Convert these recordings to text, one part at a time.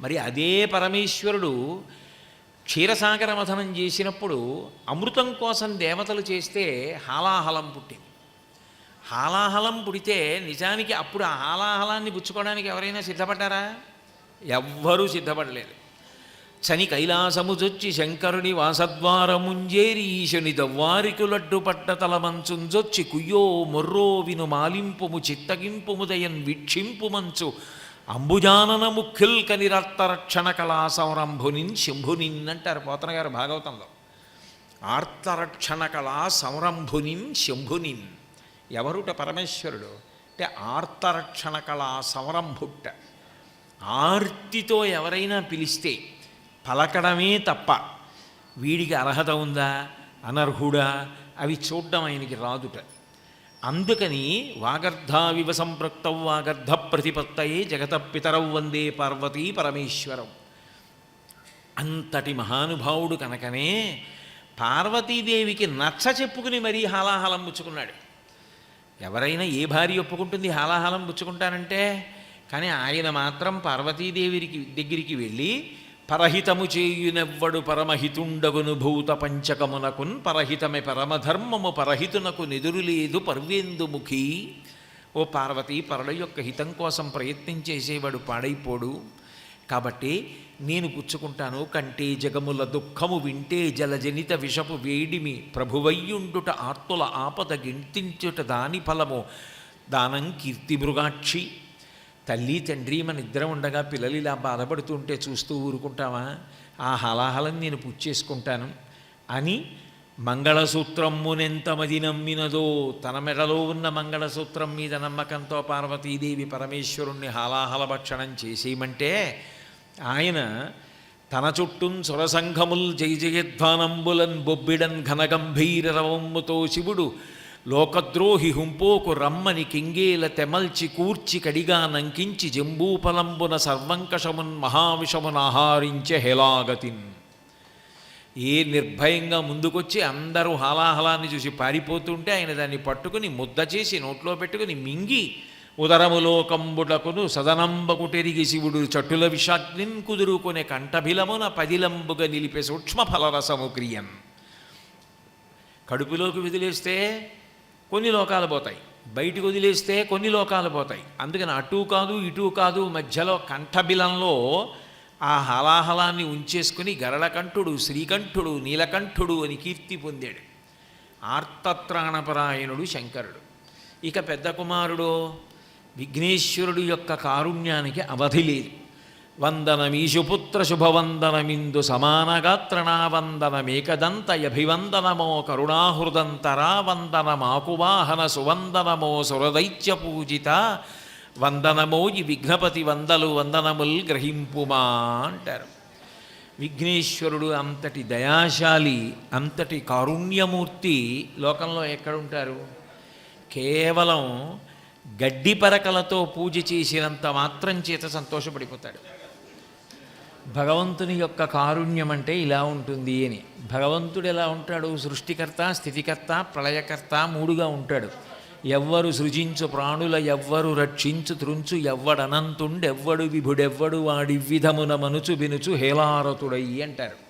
మరి అదే పరమేశ్వరుడు క్షీరసాగర మథనం చేసినప్పుడు అమృతం కోసం దేవతలు చేస్తే హాలాహలం పుట్టింది. హాలాహలం పుడితే నిజానికి అప్పుడు ఆ హాలాహలాన్ని పుచ్చుకోవడానికి ఎవరైనా సిద్ధపడ్డారా? ఎవ్వరూ సిద్ధపడలేదు. చని కైలాసముజొచ్చి శంకరుని వాసద్వారముంజేరి ఈశుని దవ్వారికులడ్డు పట్ట తలమంచుంజొచ్చి కుయ్యో మొర్రో విను మాలింపుము చిత్తగింపుముదయం వీక్షింపు మంచు అంబుజానన ముఖ్యుల్ కనిరర్తరక్షణ కళా సంరంభునిన్ శంభునిన్ అంటారు పోతన గారు భాగవతంలో. ఆర్తరక్షణ కళా సంరంభునిన్ శంభునిన్. ఎవరుట పరమేశ్వరుడు? అంటే ఆర్తరక్షణ కళా సంరంభుట్ట ఆర్తితో ఎవరైనా పిలిస్తే పలకడమే తప్ప వీడికి అర్హత ఉందా? అనర్హుడా? అవి చూడడం ఆయనకి రాదుట. అందుకని వాగర్ధావివ సంపృక్తౌ వాగర్ధ ప్రతిపత్తయే జగత పితరౌ వందే పార్వతీ పరమేశ్వరం. అంతటి మహానుభావుడు కనుకనే పార్వతీదేవికి నచ్చ చెప్పుకుని మరీ హాలాహలం పుచ్చుకున్నాడు. ఎవరైనా ఏ భార్య ఒప్పుకుంటుంది హాలాహలం పుచ్చుకుంటానంటే కానీ ఆయన మాత్రం పార్వతీదేవికి దగ్గరికి వెళ్ళి పరహితము చేయునెవ్వడు పరమహితుండగును భూత పంచకమునకున్ పరహితమే పరమధర్మము పరహితునకు నిదురులేదు పర్వేందుముఖి. ఓ పార్వతి పరుల యొక్క హితం కోసం ప్రయత్నం చేసేవాడు పాడైపోడు. కాబట్టి నేను పుచ్చుకుంటాను కంటే జగముల దుఃఖము వింటే జలజనిత విషపు వేడిమి ప్రభువయ్యుండుట ఆర్తుల ఆపద గింతించుట దాని ఫలము. దానం కీర్తి మృగాక్షి. తల్లి తండ్రి మన ఇద్దరం ఉండగా పిల్లలు ఇలా బాధపడుతుంటే చూస్తూ ఊరుకుంటావా? ఆ హలాహలం నేను పుచ్చేసుకుంటాను అని మంగళసూత్రమ్మునెంతమది నమ్మినదో తన మెడలో ఉన్న మంగళసూత్రం మీద నమ్మకంతో పార్వతీదేవి పరమేశ్వరుణ్ణి హాలాహల భక్షణం చేసేయమంటే ఆయన తన చుట్టూ సురసంఘముల్ జయ జయధ్వానంబులన్ బొబ్బిడన్ ఘనగంభీర రవమ్ముతో శివుడు లోకద్రోహి హుంపోకు రమ్మని కింగేల తెమల్చి కూర్చి కడిగా నంకించి జంబూపలంబున సర్వంకషమున్ మహావిషమున ఆహారించే హెలాగతిన్ ఏ నిర్భయంగా ముందుకొచ్చి అందరూ హలాహలాన్ని చూసి పారిపోతుంటే ఆయన దాన్ని పట్టుకుని ముద్ద చేసి నోట్లో పెట్టుకుని మింగి ఉదరములో కంబుడకును సదనంబకుటెరిగి శివుడు చట్టుల విషాగ్నిన్ కుదురుకునే కంఠభిలమున పదిలంబుగా నిలిపే సూక్ష్మ ఫలరసము క్రియన్. కడుపులోకి వదిలేస్తే కొన్ని లోకాలు పోతాయి. బయటికి వదిలేస్తే కొన్ని లోకాలు పోతాయి. అందుకని అటు కాదు ఇటు కాదు మధ్యలో కంఠబిలంలో ఆ హలాహలాన్ని ఉంచేసుకుని గరళకంఠుడు శ్రీకంఠుడు నీలకంఠుడు అని కీర్తి పొందాడు. ఆర్తత్రాణపరాయణుడు శంకరుడు. ఇక పెద్ద కుమారుడు విఘ్నేశ్వరుడు యొక్క కారుణ్యానికి అవధి లేదు. వందనమీశుపుత్ర శుభవందనమిందు సమానగాత్రణా వందనమేకదంత కరుణాహృదంతరా వందనమాకువాహన సువందనమో సురదైత్య పూజిత వందనమో ఈ విఘ్నపతి వందలు వందనముల్ గ్రహింపుమా అంటారు. విఘ్నేశ్వరుడు అంతటి దయాశాలి అంతటి కారుణ్యమూర్తి లోకంలో ఎక్కడుంటారు? కేవలం గడ్డి పరకలతో పూజ చేసినంత మాత్రం చేత సంతోషపడిపోతాడు. భగవంతుని యొక్క కారుణ్యం అంటే ఇలా ఉంటుంది అని. భగవంతుడు ఎలా ఉంటాడు? సృష్టికర్త స్థితికర్త ప్రళయకర్త మూడుగా ఉంటాడు. ఎవ్వరు సృజించు ప్రాణుల ఎవ్వరు రక్షించు త్రుంచు ఎవ్వడనంతుండెవ్వడు విభుడెవ్వడు వాడి విధమున మనుచు వినుచు హేలారతుడయ్యి అంటారు.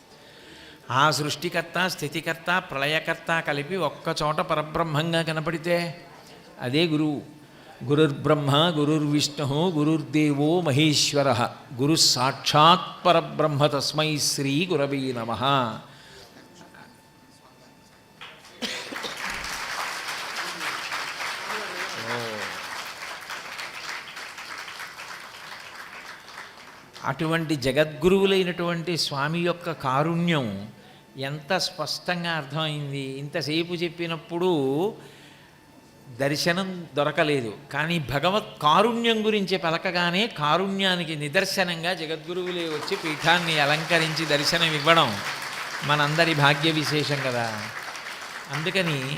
ఆ సృష్టికర్త స్థితికర్త ప్రళయకర్త కలిపి ఒక్కచోట పరబ్రహ్మంగా కనపడితే అదే గురువు. గురుర్బ్రహ్మ గురుర్విష్ణు గురుర్దేవో మహేశ్వర. గురు సాక్షాత్ పరబ్రహ్మ తస్మై శ్రీ గురవే నమ. అటువంటి జగద్గురువులైనటువంటి స్వామి యొక్క కారుణ్యం ఎంత స్పష్టంగా అర్థమైంది. ఇంతసేపు చెప్పినప్పుడు దర్శనం దొరకలేదు. కానీ భగవత్ కారుణ్యం గురించి పలకగానే కారుణ్యానికి నిదర్శనంగా జగద్గురువులే వచ్చి పీఠాన్ని అలంకరించి దర్శనం ఇవ్వడం మనందరి భాగ్య విశేషం కదా. అందుకని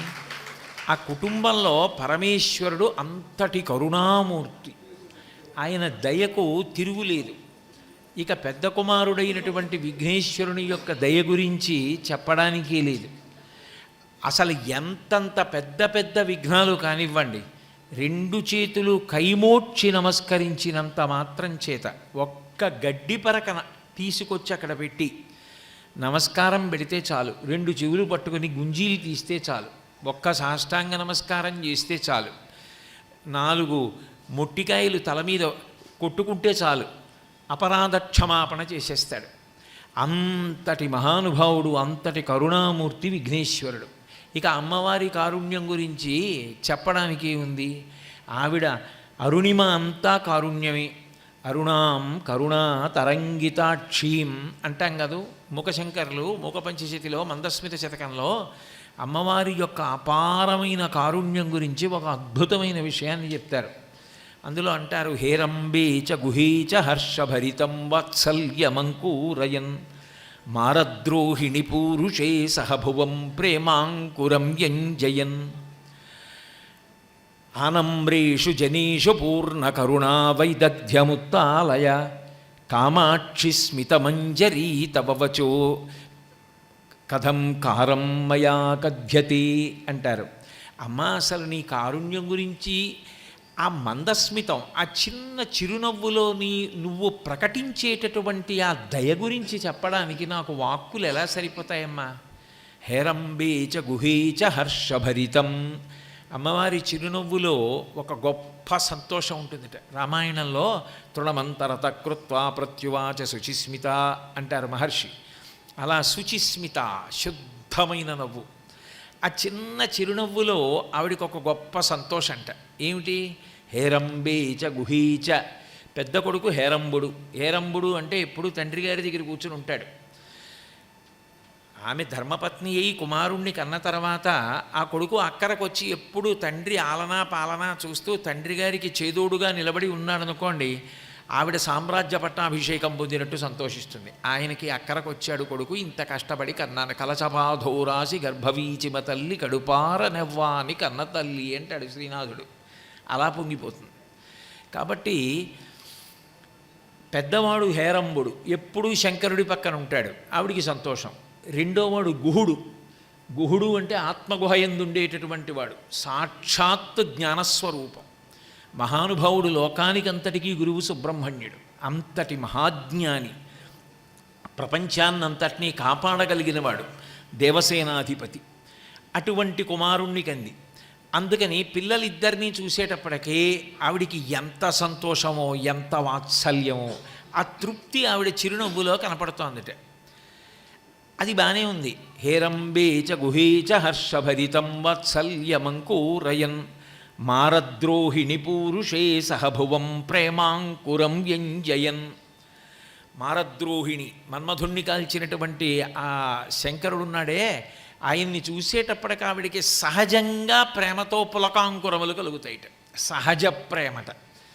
ఆ కుటుంబంలో పరమేశ్వరుడు అంతటి కరుణామూర్తి. ఆయన దయకు తిరుగులేదు. ఇక పెద్ద కుమారుడైనటువంటి విఘ్నేశ్వరుని యొక్క దయ గురించి చెప్పడానికి లేదు. అసలు ఎంతంత పెద్ద పెద్ద విఘ్నాలు కానివ్వండి రెండు చేతులు కైమోడ్చి నమస్కరించినంత మాత్రం చేత ఒక్క గడ్డి పరకన తీసుకొచ్చి అక్కడ పెట్టి నమస్కారం పెడితే చాలు రెండు చెవులు పట్టుకొని గుంజీలు తీస్తే చాలు ఒక్క సాష్టాంగ నమస్కారం చేస్తే చాలు నాలుగు మొట్టికాయలు తల మీద కొట్టుకుంటే చాలు అపరాధ క్షమాపణ చేసేస్తాడు. అంతటి మహానుభావుడు అంతటి కరుణామూర్తి విఘ్నేశ్వరుడు. ఇక అమ్మవారి కారుణ్యం గురించి చెప్పడానికి ఉంది. ఆవిడ అరుణిమ అంతా కారుణ్యమే. అరుణాం కరుణా తరంగితాక్షీం అంటాం కదూ? ముఖశంకర్లు ముఖ పంచశతిలో మందస్మిత శతకంలో అమ్మవారి యొక్క అపారమైన కారుణ్యం గురించి ఒక అద్భుతమైన విషయాన్ని చెప్తారు. అందులో అంటారు హేరంబీచ చ గుహీచ హర్షభరితం వాత్సల్యమంకూరయన్ మారద్రోహిణి పూరుషే సహభువం ప్రేమాంకురం యంజయన్. ఆనమ్రేషు జనీషు పూర్ణకరుణా వైదగ్ధ్యముత్తాలయ కామాక్షి స్మితమంజరీ తవచో కథం కారం మయా కథ్యతే అంటారు. అమ్మ అసలు నీ కారుణ్యం గురించి ఆ మందస్మితం ఆ చిన్న చిరునవ్వులోని నువ్వు ప్రకటించేటటువంటి ఆ దయ గురించి చెప్పడానికి నాకు వాక్కులు ఎలా సరిపోతాయమ్మా? హేరంబేచ గుహీచ హర్షభరితం. అమ్మవారి చిరునవ్వులో ఒక గొప్ప సంతోషం ఉంటుందిట. రామాయణంలో తృణమంతరత కృత్వా ప్రత్యువాచ శుచిస్మిత అంటారు మహర్షి. అలా శుచిస్మిత శుద్ధమైన నవ్వు. ఆ చిన్న చిరునవ్వులో ఆవిడికి ఒక గొప్ప సంతోషం అంట ఏమిటి? హేరంబేచ గుహీచ పెద్ద కొడుకు హేరంబుడు. హేరంబుడు అంటే ఎప్పుడు తండ్రి గారి దగ్గర కూర్చుని ఉంటాడు. ఆమె ధర్మపత్ని అయి కుమారుణ్ణి కన్న తర్వాత ఆ కొడుకు అక్కరకొచ్చి ఎప్పుడు తండ్రి ఆలనా పాలనా చూస్తూ తండ్రి గారికి చేదోడుగా నిలబడి ఉన్నాడనుకోండి ఆవిడ సామ్రాజ్య పట్టాభిషేకం పొందినట్టు సంతోషిస్తుంది. ఆయనకి అక్కరకొచ్చాడు కొడుకు ఇంత కష్టపడి కన్నాను. కలచపాధోరాసి గర్భవీచిమ తల్లి కడుపార నెవ్వాని కన్న తల్లి అంటాడు శ్రీనాథుడు. అలా పొంగిపోతుంది. కాబట్టి పెద్దవాడు హేరంబుడు ఎప్పుడూ శంకరుడి పక్కన ఉంటాడు. ఆవిడికి సంతోషం. రెండోవాడు గుహుడు. గుహుడు అంటే ఆత్మగుహ ఎందుండేటటువంటి వాడు. సాక్షాత్ జ్ఞానస్వరూపం. మహానుభావుడు లోకానికంతటికీ గురువు సుబ్రహ్మణ్యుడు. అంతటి మహాజ్ఞాని. ప్రపంచాన్నంతటినీ కాపాడగలిగినవాడు దేవసేనాధిపతి. అటువంటి కుమారుణ్ణి కంది. అందుకని పిల్లలిద్దరినీ చూసేటప్పటికీ ఆవిడికి ఎంత సంతోషమో ఎంత వాత్సల్యమో ఆ తృప్తి ఆవిడ చిరునవ్వులో కనపడుతోందిట. అది బాగానే ఉంది. హేరంబేచ గుహీచ చ హర్షభరితం వాత్సల్యమంకూరయన్. మారద్రోహిణి పూరుషే సహభువం ప్రేమాంకురం వ్యంజయన్ మారద్రోహిణి మన్మధుణ్ణి కాల్చినటువంటి ఆ శంకరుడున్నాడే ఆయన్ని చూసేటప్పటికి ఆవిడికి సహజంగా ప్రేమతో పులకాంకురములు కలుగుతాయిట. సహజ ప్రేమట.